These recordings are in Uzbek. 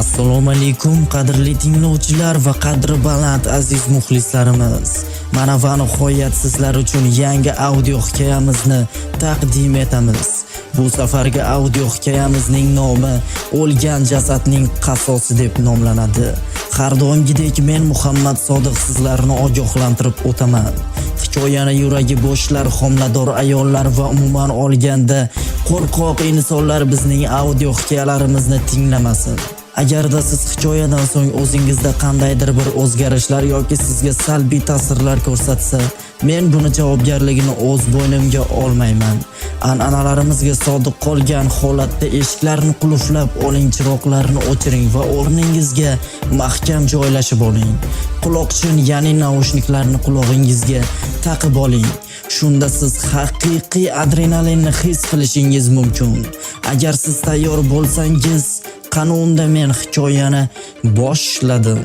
assalomu alaykum qadrli tinglovchilar va qadri baland aziz muxlislarimiz. Mana va nihoyat sizlar uchun yangi audio hikoyamizni taqdim etamiz. Bu safargi audio hikoyamizning nomi o'lgan jasadning qasosi deb nomlanadi. Har doimgidek men muhammad sodiq sizlarni ogohlantirib o'taman. Hikoyani yuragi bo'shlar homilador ayollar va umuman olganda qo'rqoq insonlar bizning audio hikoyalarimizni tinglamasin agarda siz hikoyadan so'ng o'zingizda qandaydir bir o'zgarishlar yoki sizga salbiy ta'sirlar ko'rsatsa men buni javobgarligini o'z bo'ynimga olmayman. An'analarimizga sodiq qolgan holatda eshiklarni qulflab oling chiroqlarni o'chiring va o'rningizga mahkam joylashib oling. Quloqchin ya'ni naushniklarni qulog'ingizga taqib oling. Shunda siz haqiqiy adrenalinni his qilishingiz mumkin. Agar siz tayyor bo'lsangiz qani unda men hikoyani boshladim.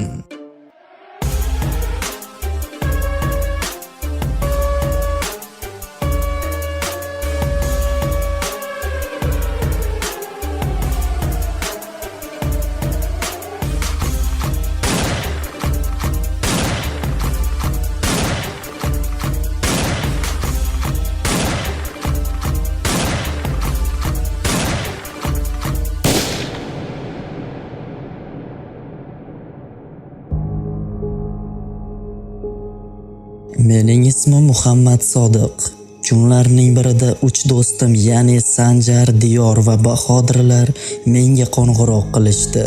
Mening ismim Muhammad Sodiq. Kunlarning birida uch do'stim, ya'ni Sanjar, Diyor va Bahodirlar menga qo'ng'iroq qilishdi.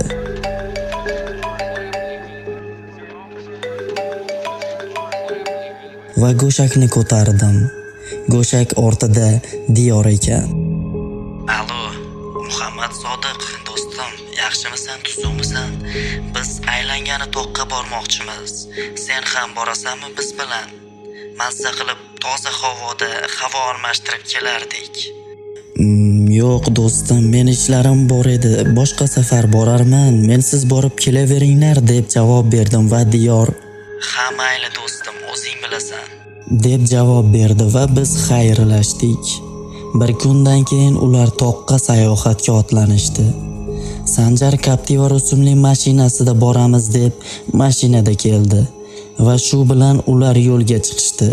Va go'shakni ko'tardim. Go'shak ortida Diyor ekan. Alo, Muhammad Sodiq, do'stim, yaxshimisan, tuzukmisan? Biz aylangani to'qqa bormoqchimiz. Sen ham borasanmi biz bilan? Mazza qilib toza havoda havo almashtirib kelardik. Mm, yo'q do'stim, men ishlarim bor edi. Boshqa safar borarman. Men siz borib kelaveringlar deb javob berdim va Diyor Ha, mayli do'stim, o'zing bilasan deb javob berdi va biz xayrlashdik. Bir kundan keyin ular toqqa sayohatga otlanishdi. Sanjar Captiva rusumli mashinasida boramiz deb mashinada keldi va shu bilan ular yo'lga chiqishdi.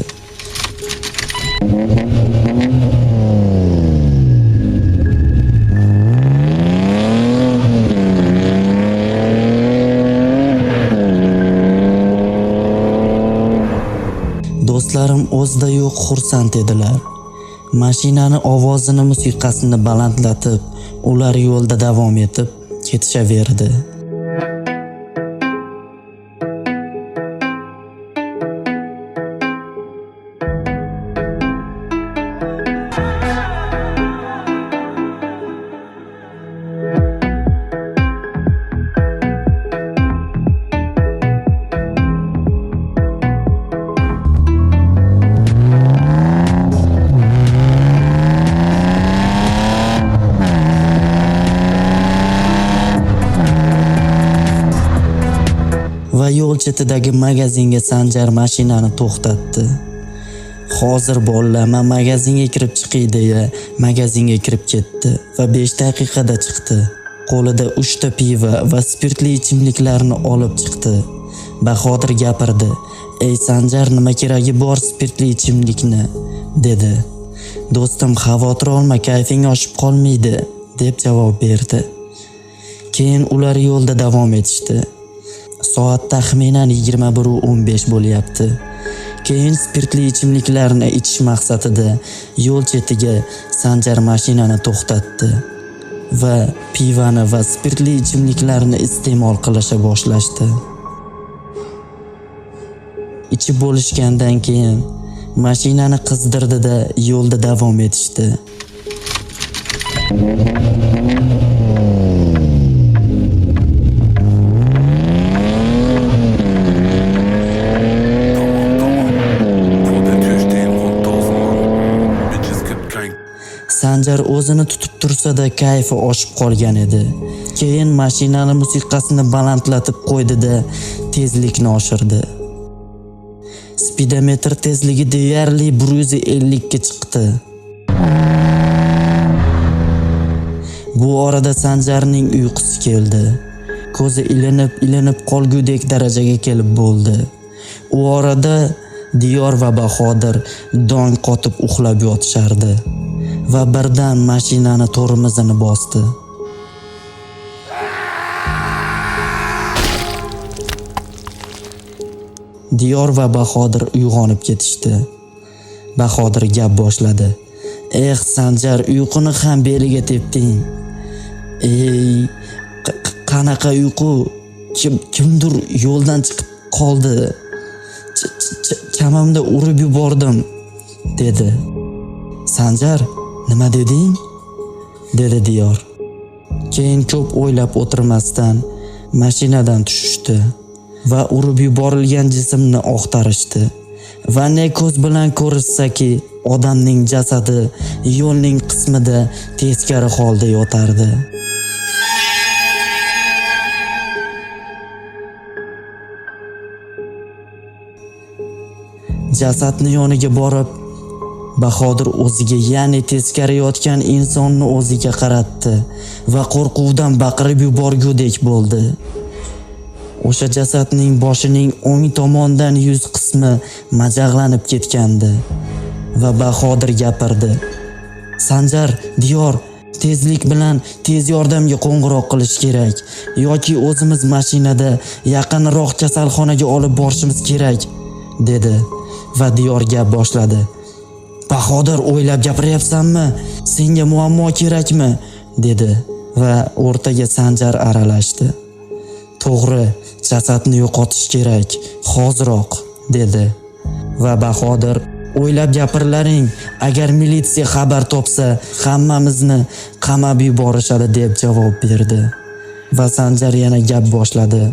Do'stlarim o'zida yo'q xursand edilar. Mashinani ovozini musiqasini balandlatib, ular yo'lda davom etib ketishaverdi. Yo'l chetidagi magazinga Sanjar mashinani to'xtatdi. Hozir bolalar, magazinga kirib chiqay deya magazinga kirib ketdi va 5 daqiqada chiqdi. Qo'lida 3 ta piva va spirtli ichimliklarni olib chiqdi. Bahodir gapirdi. "Ey Sanjar, nima keragi bor spirtli ichimlikni?" dedi. "Do'stim, xavotir olma, kayfing oshib qolmaydi", deb javob berdi. Keyin ular yo'lda davom etishdi. Soat taxminan 21:15 bo'lyapti. Keyin spirtli ichimliklarni ichish maqsadida yo'l chetiga Sanjar mashinani to'xtatdi va pivani va spirtli ichimliklarni iste'mol qilisha boshlashdi. Ichib bo'lishgandan keyin mashinani qizdirdida yo'lda davom etishdi. Sanjar o'zini tutib tursa-da kayfi oshib qolgan edi. Keyin mashinani musiqasini balandlatib qo'ydi-da, tezlikni oshirdi. spidometr tezligi deyarli 150 ga chiqdi. Bu orada Sanjarning uyqusi keldi. ko'zi ilinib ilinib qolgudek darajaga kelib bo'ldi u orada diyor va bahodir dong qotib uxlab yotishardi va birdan mashinani tormozini bosdi. Diyor va bahodir uyg'onib ketishdi. Bahodir gap boshladi. Eh sanjar uyquni ham beliga tepding. Ey qanaqa uyqu? Kim kimdir yo'ldan chiqib qoldi. Kamamda urib yubordim dedi. Sanjar nima deding? Dedi diyor. Keyin ko'p o'ylab o'tirmasdan mashinadan tushishdi va urib yuborilgan jismni oqtarishdi va ne ko'z bilan ko'rishsaki odamning jasadi yo'lning qismida teskari holda yotardi. Jasadni yoniga borib bahodir o'ziga ya'ni teskari yotgan insonni o'ziga qaratdi va qo'rquvdan baqirib yuborgudek bo'ldi. O'sha jasadning boshining o'ng tomonidan yuz qismi majag'lanib ketgandi va bahodir gapirdi. Sanjar diyor tezlik bilan tez yordamga qo'ng'iroq qilish kerak yoki o'zimiz mashinada yaqinroq kasalxonaga olib borishimiz kerak dedi va diyor gap boshladi. Bahodir o'ylab gapiryapsanmi? Senga muammo kerakmi? dedi va o'rtaga sanjar aralashdi. To'g'ri jasadni yo'qotish kerak hoziroq dedi. Va bahodir o'ylab gapirlaring agar militsiya xabar topsa hammamizni qamab yuborishadi deb javob berdi. Va sanjar yana gap boshladi.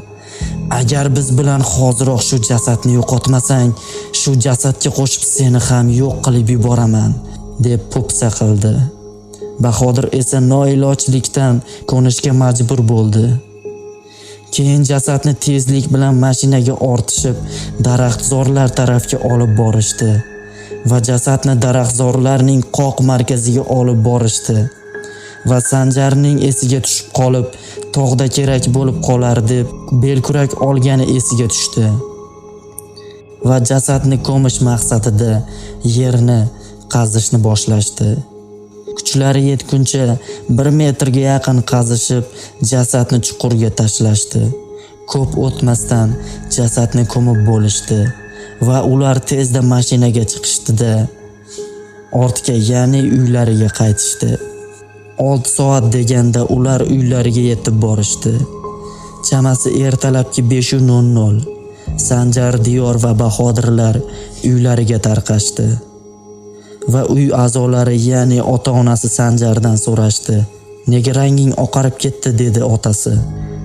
Agar biz bilan hoziroq shu jasadni yo'qotmasang shu jasadga qo'shib seni ham yo'q qilib yuboraman deb po'pisa qildi. Bahodir esa noilojlikdan ko'nishga majbur bo'ldi. Keyin jasadni tezlik bilan mashinaga ortishib daraxtzorlar tarafga olib borishdi va jasadni daraxtzorlarning qoq markaziga olib borishdi. Va sanjarning esiga tushib qolib tog'da kerak bo'lib qolar deb belkurak olgani esiga tushdi. Va jasadni ko'mish maqsadida yerni qazishni boshlashdi. Kuchlari yetguncha bir metrga yaqin qazishib jasadni chuqurga tashlashdi. Ko'p o'tmasdan jasadni ko'mib bo'lishdi va ular tezda mashinaga chiqishdida ortga ya'ni uylariga qaytishdi. Olti soat deganda ular uylariga yetib borishdi. Chamasi ertalabki beshu nol nol sanjar diyor va bahodirlar uylariga tarqashdi. Va uy a'zolari ya'ni ota onasi sanjardan so'rashdi. Nega ranging oqarib ketdi? dedi otasi.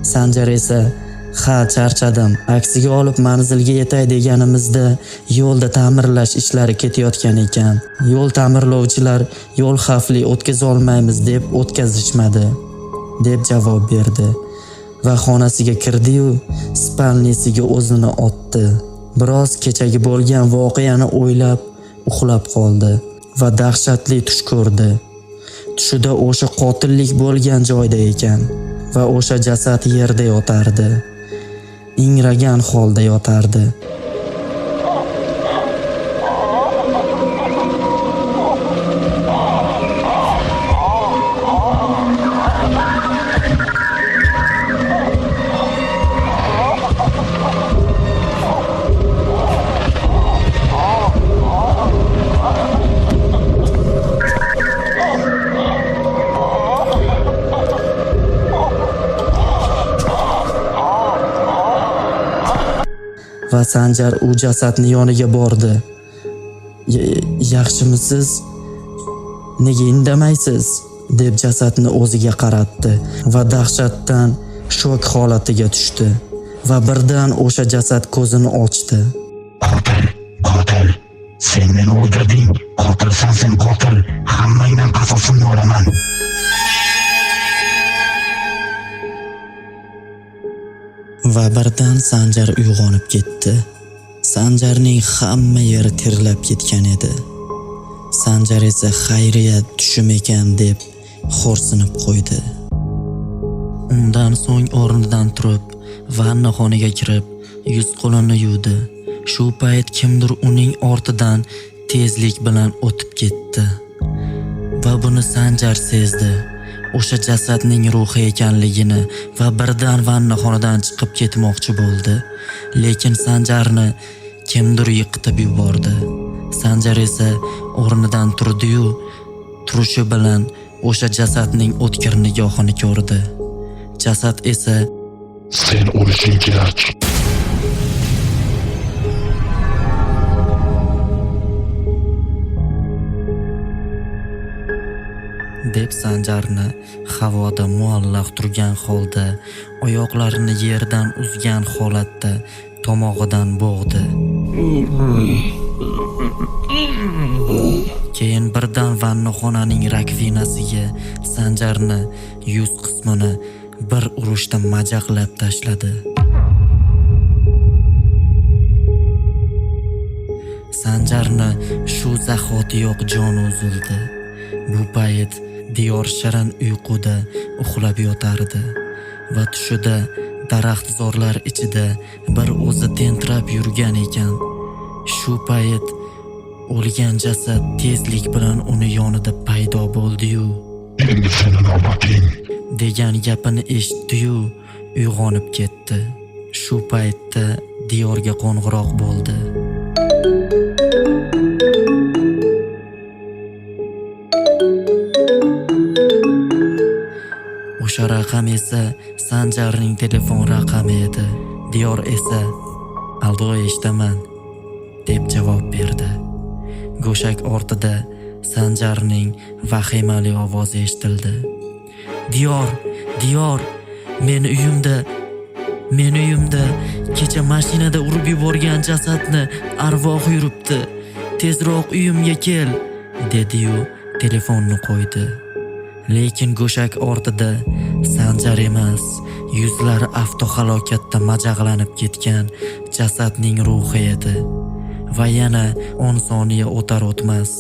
Sanjar esa ha charchadim. Aksiga olib manzilga yetay deganimizda yo'lda ta'mirlash ishlari ketayotgan ekan. Yo'l ta'mirlovchilar yo'l xavfli o'tkazolmaymiz deb o'tkazishmadi deb javob berdi. Va xonasiga kirdi-yu, spalnisiga o'zini otdi. Biroz kechagi bo'lgan voqeani o'ylab uxlab qoldi va dahshatli tush ko'rdi. Tushida o'sha qotillik bo'lgan joyda ekan va o'sha jasad yerda yotardi. Ingragan holda yotardi. Va sanjar u jasadni yoniga bordi yaxshimisiz nega indamaysiz deb jasadni o'ziga qaratdi va dahshatdan shok holatiga tushdi va birdan o'sha jasad ko'zini ochdi Qotil, qotil. Sen meni o'ldirding. Qotilsan sen qotil. Hammangdan qasosimni olaman. Va birdan sanjar uyg'onib ketdi sanjarning hamma yeri terlab ketgan edi sanjar esa xayriyat tushim ekan deb xo'rsinib qo'ydi Undan so'ng o'rnidan turib, vannaxonaga kirib, yuz qo'lini yuvdi. Shu payt kimdir uning ortidan tezlik bilan o'tib ketdi. Va buni Sanjar sezdi. O'sha jasadning ruhi ekanligini va birdan vannaxonadan chiqib ketmoqchi bo'ldi. Lekin Sanjarni kimdir yiqitib yubordi. Sanjar esa o'rnidan turdi-yu, turishi bilan o'sha jasadning o'tkir nigohini ko'rdi. Jasad esa Sen o'lishing kerak. Deb Sanjarni havoda muallaq turgan holda oyoqlarini yerdan uzgan holatda tomog'idan bo'g'di. Keyin birdan vannaxonaning rakvinasiga Sanjarni yuz qismini bir urushda majaqlab tashladi. Sanjarni shu zahotiyoq joni uzildi. Bu payt Diyor shirin uyquda uxlab yotardi va tushida daraxtzorlar ichida bir o'zi tentirab yurgan ekan. Shu payt o'lgan jasad tezlik bilan uni yonida paydo bo'ldi-yu, Endi seni navbating. degan gapini eshitdi-yu, uyg'onib ketdi. Shu paytda Diyorga qo'ng'iroq bo'ldi. O'sha raqam esa Sanjarning telefon raqami edi. Diyor esa "Allo, eshitaman" deb javob berdi. Go'shak ortida Sanjarning vahimali ovozi eshitildi. Diyor, Diyor, men uyimda Men uyimda kecha mashinada urib yuborgan jasadni arvoh yuribdi. Tezroq uyimga kel, dedi-yu telefonni qo'ydi. Lekin go'shak ortida Sanjar emas, yuzlari avtohalokatda majag'lanib ketgan jasadning ruhi edi. Va yana 10 soniya o'tar o'tmas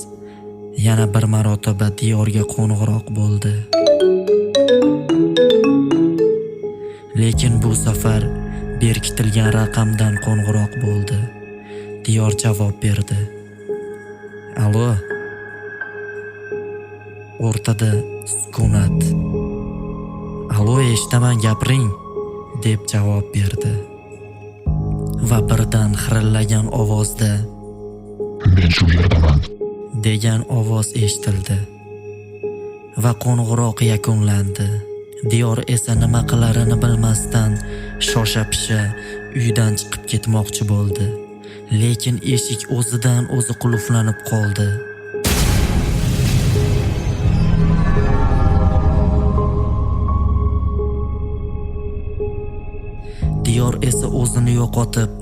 yana bir marotaba Diyorga qo'ng'iroq bo'ldi. Lekin bu safar berkitilgan raqamdan qo'ng'iroq bo'ldi. Diyor javob berdi. Allo. O'rtada sukunat. Allo, eshitaman, gapiring, deb javob berdi. Va birdan xirillagan ovozda Men shu yerdaman. degan ovoz eshitildi. Va qo'ng'iroq yakunlandi. Diyor esa nima qilarini bilmasdan shosha-pisha uydan chiqib ketmoqchi bo'ldi. Lekin eshik o'zidan o'zi qulflanib qoldi. Diyor esa o'zini yo'qotib,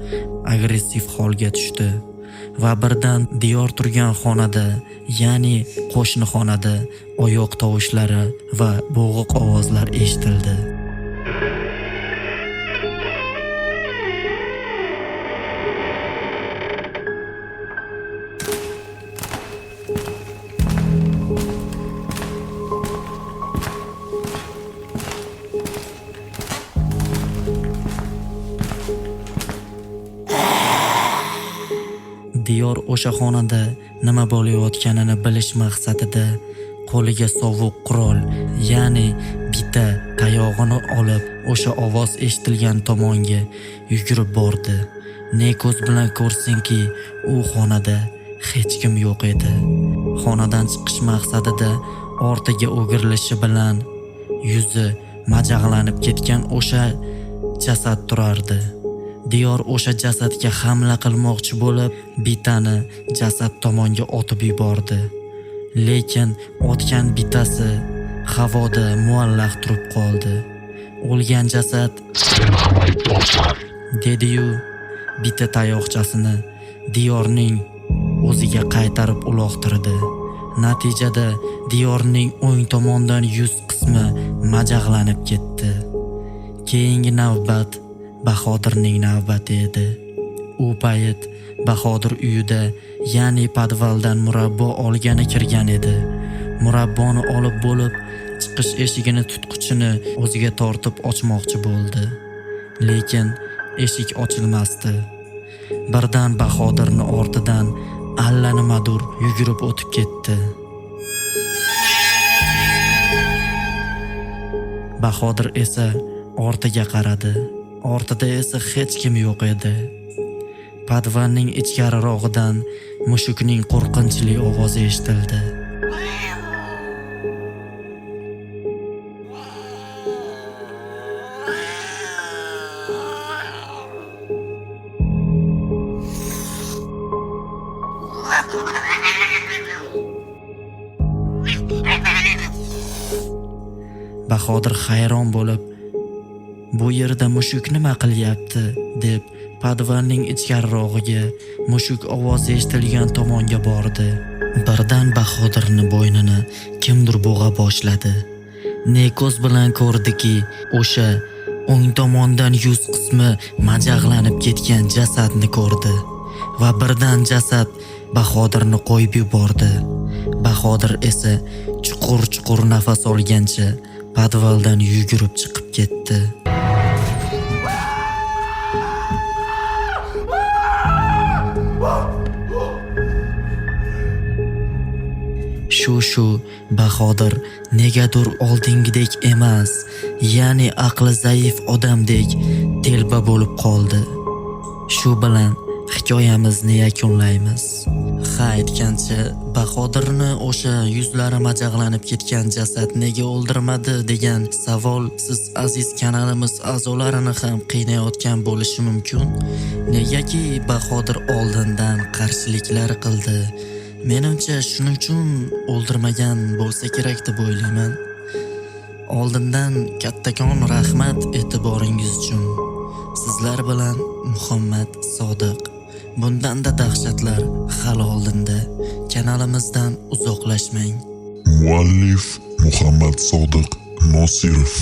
agressiv holga tushdi va birdan Diyor turgan xonada, ya'ni qo'shni xonada oyoq tovushlari va bo'g'iq ovozlar eshitildi. Diyor o'sha xonada nima bo'layotganini bilish maqsadida qo'liga sovuq qurol, ya'ni bita tayog'ini olib o'sha ovoz eshitilgan tomonga yugurib bordi. Ne ko'z bilan ko'rsinki, u xonada hech kim yo'q edi. Xonadan chiqish maqsadida ortiga o'girilishi bilan yuzi majag'lanib ketgan o'sha jasad turardi. Diyor o'sha jasadga hamla qilmoqchi bo'lib, bitani jasad tomonga otib yubordi. Lekin otgan bitasi havoda muallaq turib qoldi. O'lgan jasad Sen ham aybdorsan. dedi-yu bita tayoqchasini Diyorning o'ziga qaytarib uloqtirdi. Natijada Diyorning o'ng tomondan yuz qismi majag'lanib ketdi. Keyingi navbat Bahodirning navbati edi. U payt Bahodir uyida, ya'ni podvaldan murabbo olgani kirgan edi. Murabboni olib bo'lib chiqish eshigini tutqichini o'ziga tortib ochmoqchi bo'ldi lekin eshik ochilmasdi birdan bahodirni ortidan allanimadur yugurib o'tib ketdi bahodir esa ortiga qaradi ortida esa hech kim yo'q edi. Padvanning ichkarirog'idan mushukning qo'rqinchli ovozi eshitildi. Bahodir hayron bo'lib bu yerda mushuk nima qilyapti? deb padvanning ichkarirog'iga mushuk ovozi eshitilgan tomonga bordi. Birdan bahodirni bo'ynini kimdir bo'g'a boshladi. Ne ko'z bilan ko'rdiki o'sha o'ng tomondan yuz qismi majag'lanib ketgan jasadni ko'rdi va birdan jasad bahodirni qo'yib yubordi. Bahodir esa chuqur chuqur nafas olgancha podvaldan yugurib chiqib ketdi. Shu shu bahodir negadir oldingidek emas ya'ni aqli zaif odamdek telba bo'lib qoldi. Shu bilan hikoyamizni yakunlaymiz. Ha aytgancha bahodirni o'sha yuzlari majag'lanib ketgan jasad nega o'ldirmadi degan savol siz aziz kanalimiz a'zolarini ham qiynayotgan bo'lishi mumkin. Negaki bahodir oldindan qarshiliklar qildi. Menimcha shuning uchun o'ldirmagan bo'lsa kerak deb o'ylayman. Oldindan kattakon rahmat e'tiboringiz uchun. Sizlar bilan muhammad sodiq bundanda dahshatlar hali oldinda kanalimizdan uzoqlashmang. Muallif muhammad sodiq nosirov.